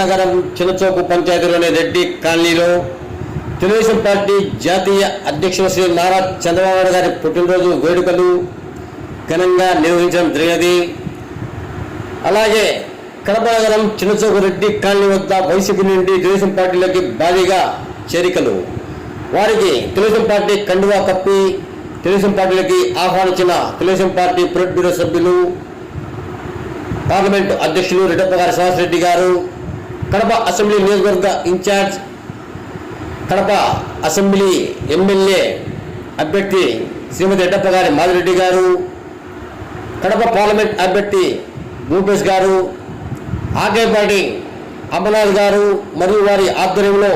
నగరం చిన్నచౌకు పంచాయతీలోని రెడ్డి కాలనీలో తెలుగుదేశం పార్టీ జాతీయ అధ్యక్షులు శ్రీ నారా చంద్రబాబు గారి పుట్టినరోజు వేడుకలు ఘనంగా నిర్వహించడం జరిగినది. అలాగే కడప నగరం చిన్నచౌకు రెడ్డి కాలనీ వద్ద వైసీపీ నుండి తెలుగుదేశం పార్టీలోకి భారీగా చేరికలు. వారికి తెలుగుదేశం పార్టీ కండువా కప్పి తెలుగుదేశం పార్టీలకి ఆహ్వానించిన తెలుగుదేశం పార్టీ పొలిట్ బ్యూరో సభ్యులు పార్లమెంట్ అధ్యక్షులు రెడ్డప్ప గారి రెడ్డి గారు కడప అసెంబ్లీ నియోజకవర్గ ఇన్ఛార్జ్ కడప అసెంబ్లీ ఎమ్మెల్యే అభ్యర్థి శ్రీమతి రెడ్డప్ప గారి మాదిరెడ్డి గారు కడప పార్లమెంట్ అభ్యర్థి భూపేష్ గారు ఆకేపాటి అమర్నాథ్ గారు మరియు వారి ఆధ్వర్యంలో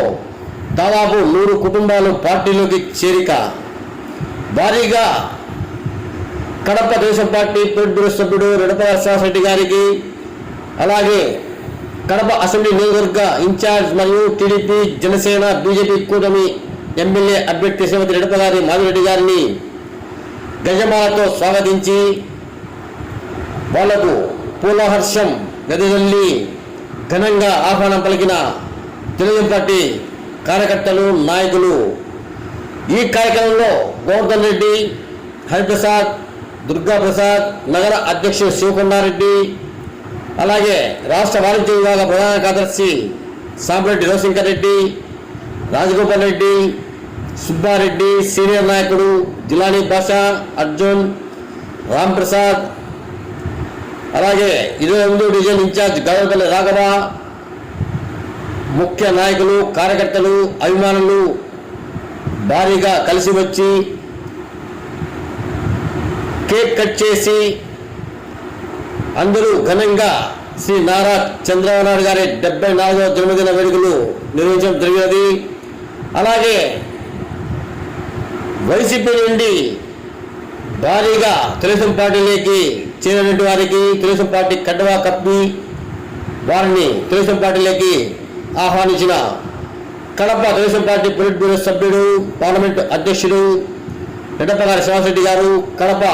దాదాపు నూరు కుటుంబాలు పార్టీలోకి చేరిక. భారీగా కడప దేశం పార్టీ పొలిట్ సభ్యుడు రెడప శాసరెడ్డి గారికి అలాగే కడప అసెంబ్లీ నియోజకవర్గ ఇన్ఛార్జ్ మరియు టీడీపీ జనసేన బీజేపీ కూటమి ఎమ్మెల్యే అభ్యర్థి శ్రీమతి రెడ్డిపగారి మాధురెడ్డి గారిని గజమాలతో స్వాగతించి వాళ్ళకు పూలహర్షం గదిజల్లి ఘనంగా ఆహ్వానం పలికిన తెలుగు పార్టీ కార్యకర్తలు నాయకులు. ఈ కార్యక్రమంలో గోవర్ధన్ రెడ్డి హరిప్రసాద్ దుర్గాప్రసాద్ నగర అధ్యక్షుడు శివకుమారెడ్డి అలాగే రాష్ట్ర వాణిజ్య విభాగ ప్రధాన కార్యదర్శి సాంబరెడ్డి రవిశంకర్ రెడ్డి రాజగోపాల్ రెడ్డి సుబ్బారెడ్డి సీనియర్ నాయకుడు జిలానీ బాషా అర్జున్ రామ్ ప్రసాద్ అలాగే ఇరవై ఎనిమిది డివిజన్ ఇన్ఛార్జ్ గౌరవపల్లి రాఘవ ముఖ్య నాయకులు కార్యకర్తలు అభిమానులు భారీగా కలిసి వచ్చి కేక్ కట్ చేసి అందరూ ఘనంగా శ్రీ నారా చంద్రబాబు నాయుడు గారి డెబ్బై నాలుగవ జన్మదిన వేడుకలు నిర్వహించడం జరిగినది. అలాగే వైసీపీ నుండి భారీగా తెలుగుదేశం పార్టీలోకి చేరినటువంటి వారికి తెలుగుదేశం పార్టీ కడ్డవా కప్పి వారిని తెలుగుదేశం పార్టీలోకి ఆహ్వానించిన Kadapa Telugu Desam party politburo సభ్యుడు పార్లమెంట్ అధ్యక్షుడు ఎడపగారి శివాసరెడ్డి గారు కడప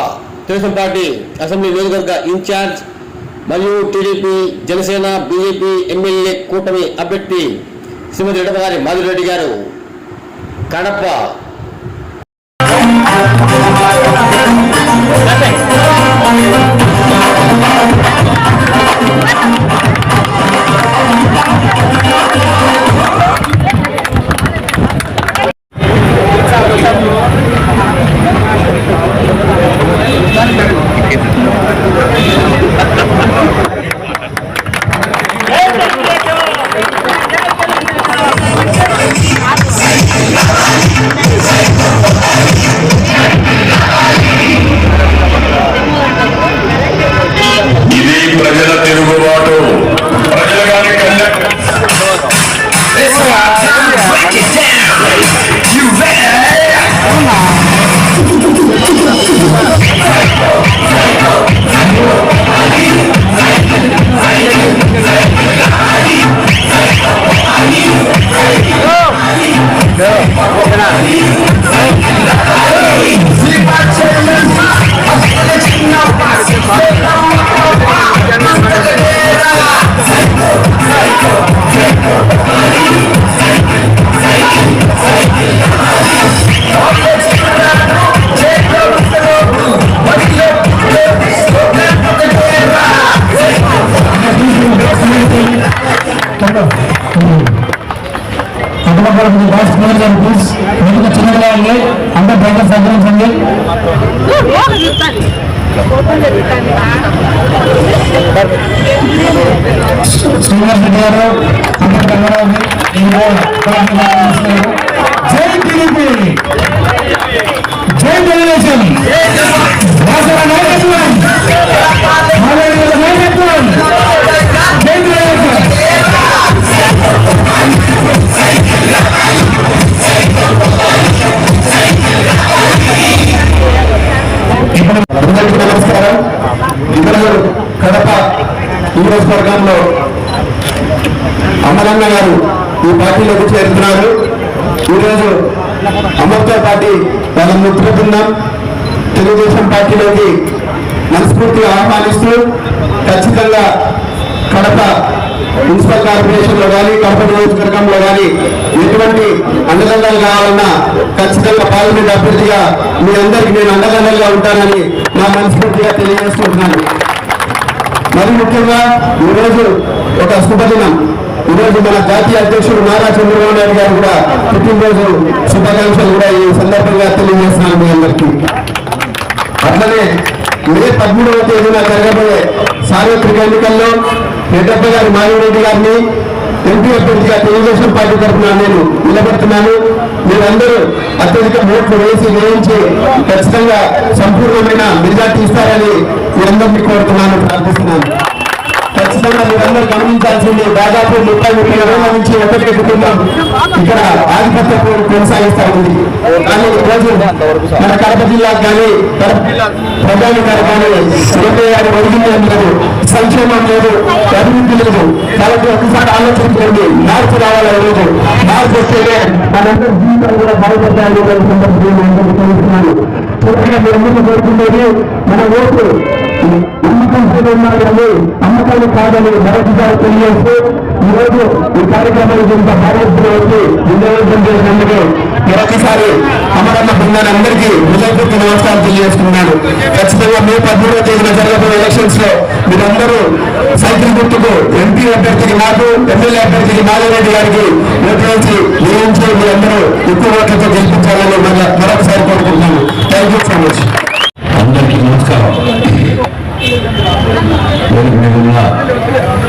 తెలుగుదేశం పార్టీ అసెంబ్లీ నియోజకవర్గ ఇన్ఛార్జ్ మరియు టీడీపీ జనసేన బీజేపీ ఎమ్మెల్యే కూటమి అభ్యర్థి శ్రీమతి ఎడపగారి గారి మాధురెడ్డి గారు. కడప. ఇది Yeah. అక్కడ బాస్ గారు ప్లీజ్ మీకు చిన్నగా ఉంది అందరూ బయట సహకరించండి. శ్రీనివాస్ రెడ్డి గారు అందరూ ధన్యవాదాలు కడప నియోజకవర్గంలో అమరన్న గారు ఈ పార్టీలోకి చేరుతున్నారు. ఈరోజు అమర్తో పార్టీ వాళ్ళ మిత్ర బృందం తెలుగుదేశం పార్టీలోకి మనస్ఫూర్తిగా ఆహ్వానిస్తూ ఖచ్చితంగా కడప మున్సిపల్ కార్పొరేషన్లో కానీ కడప నియోజకవర్గంలో కానీ ఎటువంటి అండదండలు కావాలన్నా ఖచ్చితంగా పార్లమెంట్ అభ్యర్థిగా మీ అందరికీ నేను అండదండలుగా ఉంటానని నా మనస్ఫూర్తిగా తెలియజేసుకుంటున్నాను మరి ముఖ్యంగా ఈరోజు ఒక శుభదినం. ఈరోజు మన జాతీయ అధ్యక్షుడు నారా చంద్రబాబు నాయుడు గారు కూడా పుట్టినరోజు శుభాకాంక్షలు కూడా ఈ సందర్భంగా తెలియజేస్తున్నాను మీ అందరికీ. అట్లనే మే పదమూడవ తేదీన జరగబోయే సార్వత్రిక ఎన్నికల్లో పెద్దప్ప గారి మాధవరెడ్డి గారిని ఎంపీ అభ్యర్థిగా తెలుగుదేశం పార్టీ తరఫున నేను నిలబెడుతున్నాను. మీరందరూ అత్యధిక ఓట్లు వేసి వేయించి ఖచ్చితంగా సంపూర్ణమైన మెజార్టీ ఇస్తారని మీ కోరుతున్నాను ప్రార్థిస్తున్నాను. ఖచ్చితంగా మీరందరూ గమనించాల్సింది దాదాపు ముప్పై ముప్పై ఏళ్ళ నుంచి ఒకటి కుటుంబం ఇక్కడ ఆధిపత్య కొనసాగిస్తా ఉంది కానీ ఈరోజు మన కడప జిల్లాకు కానీ ప్రధాని గారు కానీ ఎనభై ఆరు వైద్యం లేదు. సంక్షేమం లేదు అభివృద్ధి లేదు. కాబట్టి ఒకసారి ఆలోచించండి మార్పు రావాలి ఈరోజు. మార్పు వస్తేనే మనందరి జీవితాలు కూడా బాగుపడ్డాయి సందర్భంగా తెలుస్తున్నాను పూర్తిగా మీరు ముందు కోరుకునేది మన ఓటు నమ్మకం ఉన్నారు కానీ అమ్మకాలు కాదని మరొకసారి తెలియజేస్తూ ఈరోజు ఈ కార్యక్రమానికి ఇంత భారతదేశంలో వచ్చి విజయవంతం చేసినందుకు మరొకసారి అమరమ్మ బృందాన్ని అందరికీ హృదయపూర్వక నమస్కారం తెలియజేస్తున్నాను. ఖచ్చితంగా మే పదమూడవ తేదీన జరగబోయే ఎలక్షన్స్లో మీరందరూ సైకిల్ గుర్తుకు ఎంపీ అభ్యర్థికి నాకు ఎమ్మెల్యే అభ్యర్థికి నాగరెడ్డి గారికి ఓటు నియమించి మీరందరూ ఎక్కువ ఓట్లతో గెలిపించాలని మరొకసారి కోరుకుంటున్నాను. థ్యాంక్ యూ సో మచ్ అందరికీ నమస్కారం వేదిక మీద ఉన్న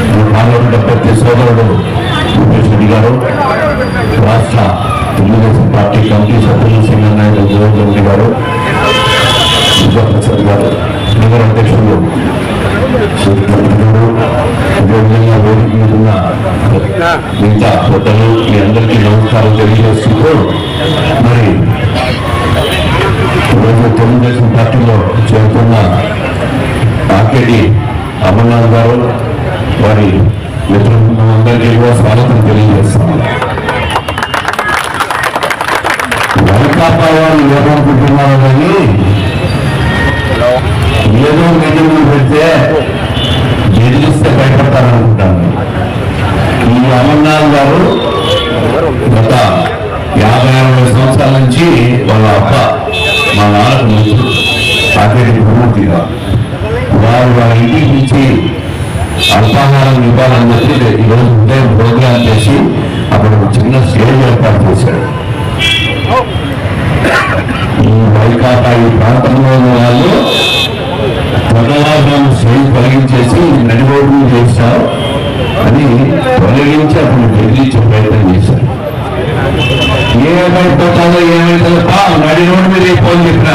మన పార్లమెంట్ సోదరుడు రూపేష్ రెడ్డి గారు రాష్ట్ర తెలుగుదేశం పార్టీ కమిటీ సభ్యులు సీనియర్ నాయకులు రెడ్డి గారు విద్యాప్రసాద్ గారు నగర అధ్యక్షులు గారు అదేవిధంగా వేదిక మీద ఉన్న మిగతా మీ అందరికీ నమస్కారం తెలియజేస్తూ మరి రెడ్డి అమర్నాథ్ గారు వారి మిత్రులందరికీ కూడా స్వాగతం తెలియజేస్తాను వైకాపా వారు ఏమనుకుంటున్నారు కానీ ఏదో మీటింగ్ పెడితే చేశాడు ఈ వైకాపా ఈ ప్రాంతంలో ఉన్న వాళ్ళు తెల్లవారుజాము స్టేజ్ తొలగించేసి నడిబోర్డు చేశారు అని తొలగించి అతను బెదిరించే ప్రయత్నం చేశారు ఏమైపోతుందో ఏమైతుందో నడి రోడ్డు మీద ఫోన్ చెప్పిన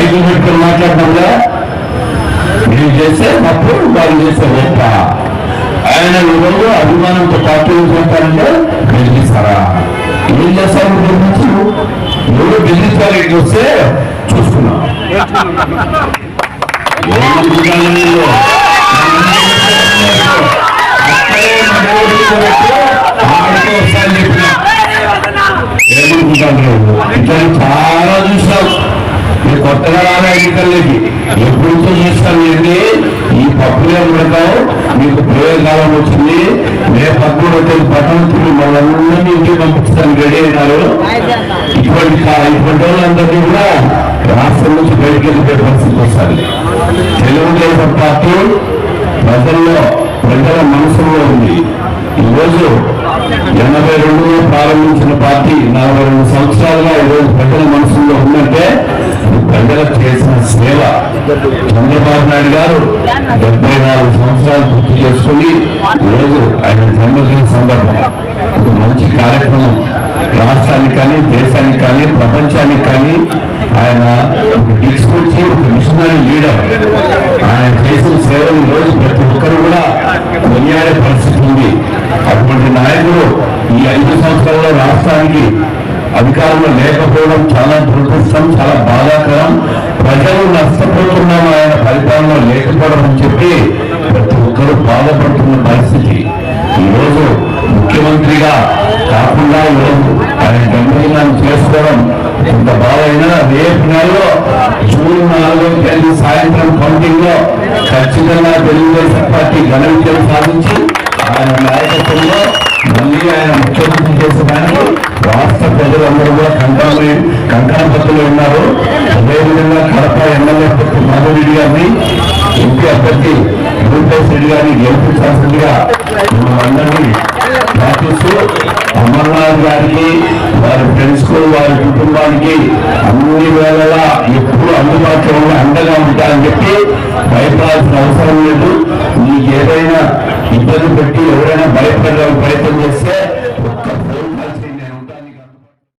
మైకులు పెట్టుకొని మాట్లాడడంలా మీరు చేస్తే తప్పు వాళ్ళు చేస్తే గొప్ప ఆయన ఎవరు అభిమానంతో పార్టీ చెప్పారంటే బెదిరిస్తారా ఏం చేస్తారు బెదిరించి ఎవరు బెదిరించాలి వస్తే చూసుకున్నాం ఎవరు కళ్ళకి ఎప్పుడు చూస్తానండి ఈ పప్పులే ఉండటం మీకు ప్రయోజనాలు వచ్చింది. మే పద్మూడో తేదీ పట్టణం తిరిగి మనందరినీ ఇంటికి పంపిస్తాను రెడీ అయినారు. ఇటువంటి ఇటువంటి వాళ్ళందరినీ కూడా రాష్ట్రం నుంచి బయటికి వెళ్ళిపోయే పరిస్థితి వస్తారు. తెలుగుదేశం పార్టీ ప్రజల్లో ప్రజల మనసులో ఉంది. ఈరోజు ఎనభై రెండులో ప్రారంభించిన పార్టీ నలభై రెండు సంవత్సరాలుగా ఈరోజు ప్రజల మనసుల్లో ఉందంటే ప్రజలకు చేసిన సేవ. చంద్రబాబు నాయుడు గారు డెబ్బై నాలుగు సంవత్సరాలు గుర్తు చేసుకుని ఈరోజు ఆయన జన్మదిన సందర్భం. ఒక మంచి కార్యక్రమం. రాష్ట్రానికి కానీ దేశానికి కానీ ప్రపంచానికి కానీ ఆయన ఒక తీసుకొచ్చి ఒక మిషనరీ లీడర్. ఆయన చేసిన సేవలు ఈరోజు రోజు ప్రతి ఒక్కరు కూడా కొనియాడే పరిస్థితి ఉంది. అటువంటి నాయకుడు ఈ ఐదు సంవత్సరాల్లో రాష్ట్రానికి అధికారంలో లేకపోవడం చాలా దురదృష్టం చాలా బాధాకరం. ప్రజలు నష్టపోతున్నాం ఆయన పరిపాలన లేకపోవడం అని చెప్పి ప్రతి ఒక్కరూ బాధపడుతున్న పరిస్థితి. ఈరోజు ముఖ్యమంత్రిగా కాకుండా ఈరోజు ఆయన జన్మదినాన్ని చేసుకోవడం ఇంత బాధైనా రేపు నెలలో జూన్ నాలుగో తేదీ సాయంత్రం కౌంటింగ్లో ఖచ్చితంగా తెలుగుదేశం పార్టీ ఘన విజయం సాధించి ఆయన నాయకత్వంలో మళ్ళీ ఆయన ముఖ్యమంత్రి చేసడానికి రాష్ట్ర ప్రజలందరూ కూడా కంకణ కంకణపత్రులు ఉన్నారు. అదేవిధంగా కడప ఎమ్మెల్యే మాధవరెడ్డి గారిని ఎంపీ అభ్యర్థి రూపేష్ రెడ్డి గారిని గెలిపించాల్సిందిగా మనందరినీ ప్రార్థిస్తూ అమర్నాథ్ గారికి వారి ఫ్రెండ్స్కు వారి కుటుంబానికి అన్ని వేళలా ఎప్పుడు అందుబాటులో ఉండి అండగా ఉంటారని చెప్పి భయపడాల్సిన అవసరం లేదు. మీకు ఏదైనా ఇబ్బంది పెట్టి ఎవరైనా భయపడడానికి ప్రయత్నం చేస్తే